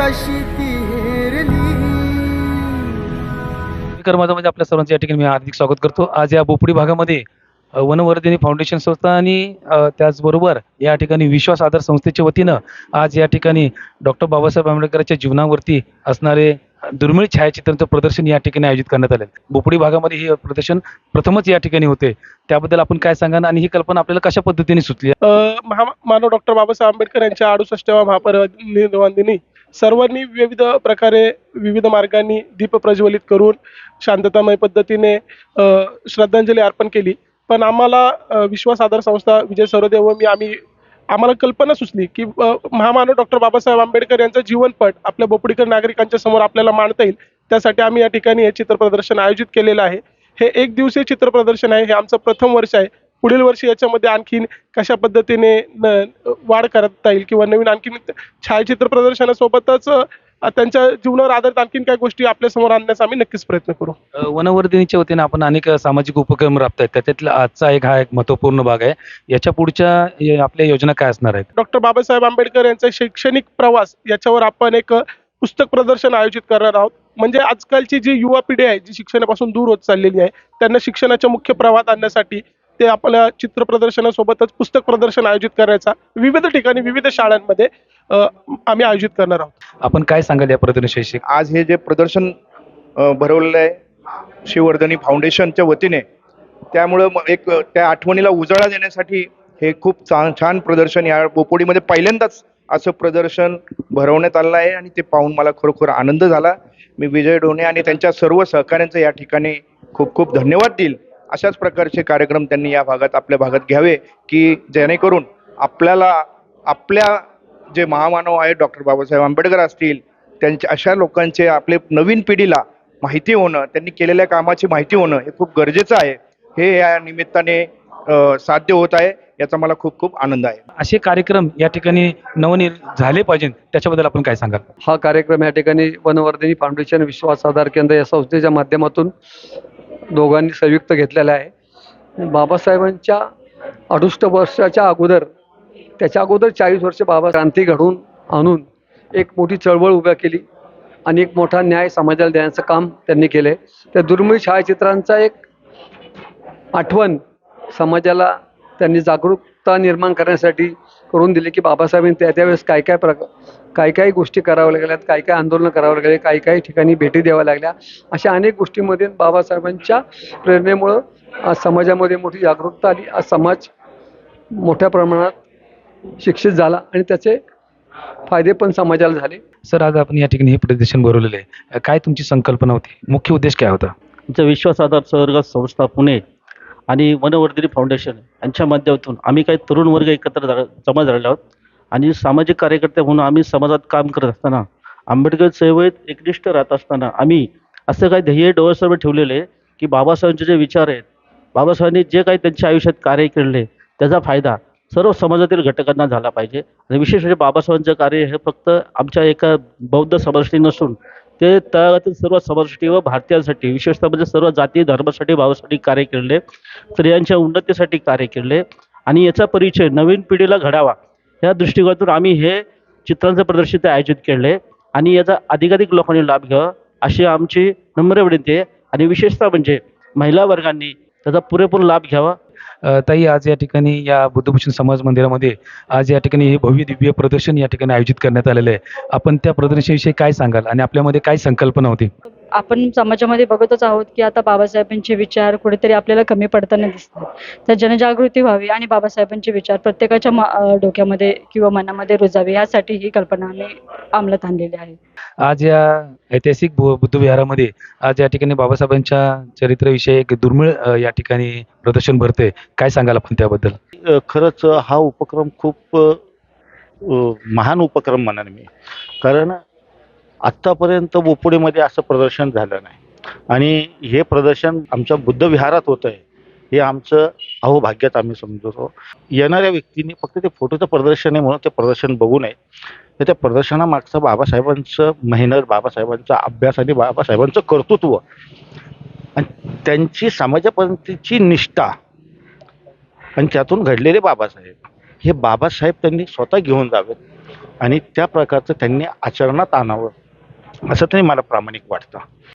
कशी ती हेरली कर्मामध्ये आपल्या सर्वांचं या ठिकाणी मी हार्दिक स्वागत करतो. आज या बोपडी भागामध्ये वनवर्धिनी फाउंडेशन संस्था आणि त्याचबरोबर या ठिकाणी विश्वास आधार संस्थेच्या वतीनं आज या ठिकाणी डॉक्टर बाबासाहेब आंबेडकरांच्या जीवनावरती असणारे दुर्मिळ छायाचित्रांचं प्रदर्शन या ठिकाणी आयोजित करण्यात आले बोपडी भागामध्ये हे प्रदर्शन प्रथमच या ठिकाणी होते. त्याबद्दल आपण काय सांगा आणि ही कल्पना आपल्याला कशा पद्धतीने सुचली? मानव डॉक्टर बाबासाहेब आंबेडकर यांच्या अडुसष्टव्या महापरिनिर्वाण दिनी सर्वांनी विविध प्रकारे विविध मार्गांनी दीप प्रज्वलित करून शांततामय पद्धतीने श्रद्धांजली अर्पण केली. पण आम्हाला विश्वास आधार संस्था विजय सरोदेव व मी आम्ही आम्हाला कल्पना सुचली की महामानव डॉक्टर बाबासाहेब आंबेडकर यांचा जीवनपट आपल्या बोपडीकर नागरिकांच्या समोर आपल्याला मांडता येईल. त्यासाठी आम्ही या ठिकाणी हे चित्र प्रदर्शन आयोजित केलेलं आहे. हे एक दिवसीय चित्र प्रदर्शन आहे. हे आमचं प्रथम वर्ष आहे. पुढील वर्षी याच्यामध्ये आणखीन कशा पद्धतीने वाढ करता येईल किंवा नवीन आणखीन छायाचित्र प्रदर्शनासोबतच त्यांच्या जीवनावर आधारित आणखीन काही गोष्टी आपल्यासमोर आणण्याचा आम्ही नक्कीच प्रयत्न करू. वनवर्धिनीच्या वतीनं आपण अनेक सामाजिक उपक्रम राबतायत त्याच्यातला आजचा एक हा एक महत्त्वपूर्ण भाग आहे. याच्या पुढच्या आपल्या योजना काय असणार आहेत? डॉक्टर बाबासाहेब आंबेडकर यांचा शैक्षणिक प्रवास याच्यावर आपण एक पुस्तक प्रदर्शन आयोजित करणार आहोत. म्हणजे आजकालची जी युवा पिढी आहे जी शिक्षणापासून दूर होत चाललेली आहे त्यांना शिक्षणाच्या मुख्य प्रवाहात आणण्यासाठी ते आपल्या चित्र प्रदर्शनासोबतच पुस्तक प्रदर्शन आयोजित करायचा. विविध ठिकाणी विविध शाळांमध्ये अ, आम्ही आयोजित करणार आहोत. आपण काय सांगाल या प्रदर्शनाविषयी आज हे जे प्रदर्शन भरवलेलं आहे शिववर्धनी फाउंडेशनच्या वतीने त्यामुळं मग एक त्या आठवणीला उजाळा देण्यासाठी हे खूप छान छान प्रदर्शन या बोपोडीमध्ये पहिल्यांदाच असं प्रदर्शन भरवण्यात आलेलं आहे आणि ते पाहून मला खरोखर आनंद झाला. मी विजय डोणे आणि त्यांच्या सर्व सहकाऱ्यांचं या ठिकाणी खूप खूप धन्यवाद देईल. अशाच प्रकारचे कार्यक्रम त्यांनी या भागात आपल्या भागात घ्यावे की जेणेकरून आपल्याला आपल्या जे महामानव आहेत डॉक्टर बाबासाहेब आंबेडकर असतील त्यांच्या अशा लोकांचे आपले नवीन पिढीला माहिती होणं त्यांनी केलेल्या कामाची माहिती होणं हे खूप गरजेचं आहे. हे या निमित्ताने साध्य होत आहे याचा मला खूप खूप आनंद आहे. असे कार्यक्रम या ठिकाणी नवनिर झाले पाहिजेत त्याच्याबद्दल आपण काय सांगाल? हा कार्यक्रम या ठिकाणी वनवर्धिनी फाउंडेशन विश्वास आधार केंद्र या संस्थेच्या माध्यमातून दोघांनी संयुक्त घेतलेला आहे. बाबासाहेबांच्या अडुष्ट वर्षाच्या अगोदर त्याच्या अगोदर चाळीस वर्ष बाबा क्रांती घडवून आणून एक मोठी चळवळ उभ्या केली आणि एक मोठा न्याय समाजाला देण्याचं काम त्यांनी केले त्या दुर्मिळ छायाचित्रांचा एक आठवण समाजाला त्यांनी जागरूकता निर्माण करण्यासाठी करून दिली की बाबासाहेबांनी त्या त्यावेळेस काय काय प्रकार काय काय गोष्टी कराव्या लागल्यात काय काय आंदोलनं करावं लागले काही काही ठिकाणी भेटी द्याव्या लागल्या अशा अनेक गोष्टींमध्ये बाबासाहेबांच्या प्रेरणेमुळं आज समाजामध्ये मोठी जागरूकता आली. आज समाज मोठ्या प्रमाणात शिक्षित झाला आणि त्याचे फायदे पण समाजाला झाले. सर आज आपण या ठिकाणी हे प्रदर्शन भरवलेलं आहे. काय तुमची संकल्पना होती? मुख्य उद्देश काय होता? आमच्या विश्वास आधार सहर्ग संस्था पुणे. आणि वनवर्धिनी फाउंडेशन यांच्या माध्यमातून आम्ही काही तरुण वर्ग एकत्र झाला- जमा झालेलो आहोत. आणि सामाजिक कार्यकर्ते म्हणून आम्ही समाजात काम करत असताना आंबेडकर चळवळीत एकनिष्ठ राहत असताना आम्ही असं काही ध्येय डोळ्यासमोर ठेवलेलं आहे की बाबासाहेबांचे जे विचार आहेत बाबासाहेबांनी जे काही त्यांच्या आयुष्यात कार्य केलेले त्याचा फायदा सर्व समाजातील घटकांना झाला पाहिजे. आणि विशेष म्हणजे बाबासाहेबांचं कार्य हे फक्त आमच्या एका बौद्ध समाजासाठी नसून ते तळागाळातील सर्व समाजासाठी व भारतीयांसाठी विशेषतः म्हणजे सर्व जाती धर्मासाठी भावासाठी कार्य केले स्त्रियांच्या उन्नतीसाठी कार्य केले. आणि याचा परिचय नवीन पिढीला घडावा या दृष्टिकोनातून आम्ही हे चित्रांचं प्रदर्शन आयोजित केले. आणि याचा अधिकाधिक लोकांनी लाभ घ्यावा अशी आमची नम्र विनंती आहे. आणि विशेषतः म्हणजे महिला वर्गांनी त्याचा पुरेपूर लाभ घ्यावा. ताई आज या ठिकाणी या बुद्धभूषण समाज मंदिरामध्ये आज या ठिकाणी हे भव्य दिव्य प्रदर्शन या ठिकाणी आयोजित करण्यात आलेलं आहे. आपण त्या प्रदर्शनाविषयी काय सांगाल आणि आपल्यामध्ये काय संकल्पना होती? आपण समाजामध्ये बघतच आहोत की आता बाबासाहेबांचे विचार कुठेतरी आपल्याला कमी पडताना दिसतात. तर जनजागृती व्हावी आणि बाबासाहेबांचे विचार प्रत्येकाच्या डोक्यामध्ये किंवा मनामध्ये रुजावे यासाठी ही कल्पना आम्ही अंमलात आणलेली आहे. आज या ऐतिहासिक बु- बुद्धविहारामध्ये आज या ठिकाणी बाबासाहेबांच्या चरित्राविषयी एक दुर्मिळ या ठिकाणी प्रदर्शन भरते काय सांगाल आपण त्याबद्दल? खरंच हा उपक्रम खूप महान उपक्रम म्हणाल मी. कारण आत्तापर्यंत बोपुडीमध्ये असं प्रदर्शन झालं नाही. आणि हे प्रदर्शन आमच्या बुद्ध विहारात होतं आहे हे आमचं अहोभाग्यात आम्ही समजतो. येणाऱ्या व्यक्तींनी फक्त ते फोटोचं प्रदर्शन आहे म्हणून ते प्रदर्शन बघू नये. तर त्या प्रदर्शनामागचं बाबासाहेबांचं मेहनत बाबासाहेबांचा अभ्यास आणि बाबासाहेबांचं कर्तृत्व आणि त्यांची समाजापर्यंतची निष्ठा आणि त्यातून घडलेले बाबासाहेब हे बाबासाहेब त्यांनी स्वतः घेऊन जावेत आणि त्या प्रकारचं त्यांनी आचरणात आणावं असं तरी मला प्रामाणिक वाटतं.